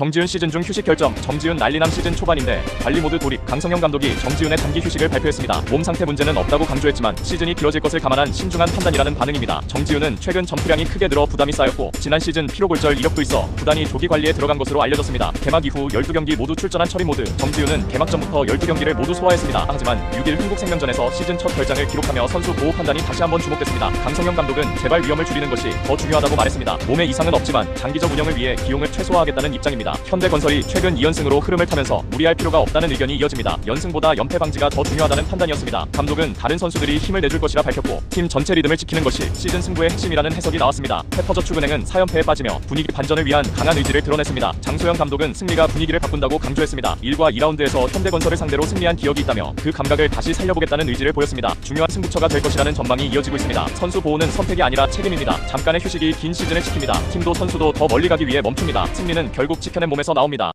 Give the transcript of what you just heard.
정지훈 시즌 중 휴식 결정. 정지훈 난리남 시즌 초반인데 관리 모드 돌입. 강성현 감독이 정지훈의 단기 휴식을 발표했습니다. 몸 상태 문제는 없다고 강조했지만 시즌이 길어질 것을 감안한 신중한 판단이라는 반응입니다. 정지훈은 최근 점프량이 크게 늘어 부담이 쌓였고 지난 시즌 피로 골절 이력도 있어 구단이 조기 관리에 들어간 것으로 알려졌습니다. 개막 이후 12경기 모두 출전한 처리 모드. 정지훈은 개막 전부터 12경기를 모두 소화했습니다. 하지만 6일 흥국생명전에서 시즌 첫 결장을 기록하며 선수 보호 판단이 다시 한번 주목됐습니다. 강성현 감독은 재발 위험을 줄이는 것이 더 중요하다고 말했습니다. 몸에 이상은 없지만 장기적 운영을 위해 기용을 최소화하겠다는 입장입니다. 현대건설이 최근 2연승으로 흐름을 타면서 무리할 필요가 없다는 의견이 이어집니다. 연승보다 연패 방지가 더 중요하다는 판단이었습니다. 감독은 다른 선수들이 힘을 내줄 것이라 밝혔고 팀 전체 리듬을 지키는 것이 시즌 승부의 핵심이라는 해석이 나왔습니다. 페퍼저축은행은 4연패에 빠지며 분위기 반전을 위한 강한 의지를 드러냈습니다. 장소영 감독은 승리가 분위기를 바꾼다고 강조했습니다. 1과 2라운드에서 현대건설을 상대로 승리한 기억이 있다며 그 감각을 다시 살려보겠다는 의지를 보였습니다. 중요한 승부처가 될 것이라는 전망이 이어지고 있습니다. 선수 보호는 선택이 아니라 책임입니다. 잠깐의 휴식이 긴 시즌을 지킵니다. 팀도 선수도 더 멀리 가기 위해 멈춥니다. 승리는 결국 지켜 낸 몸에서 나옵니다.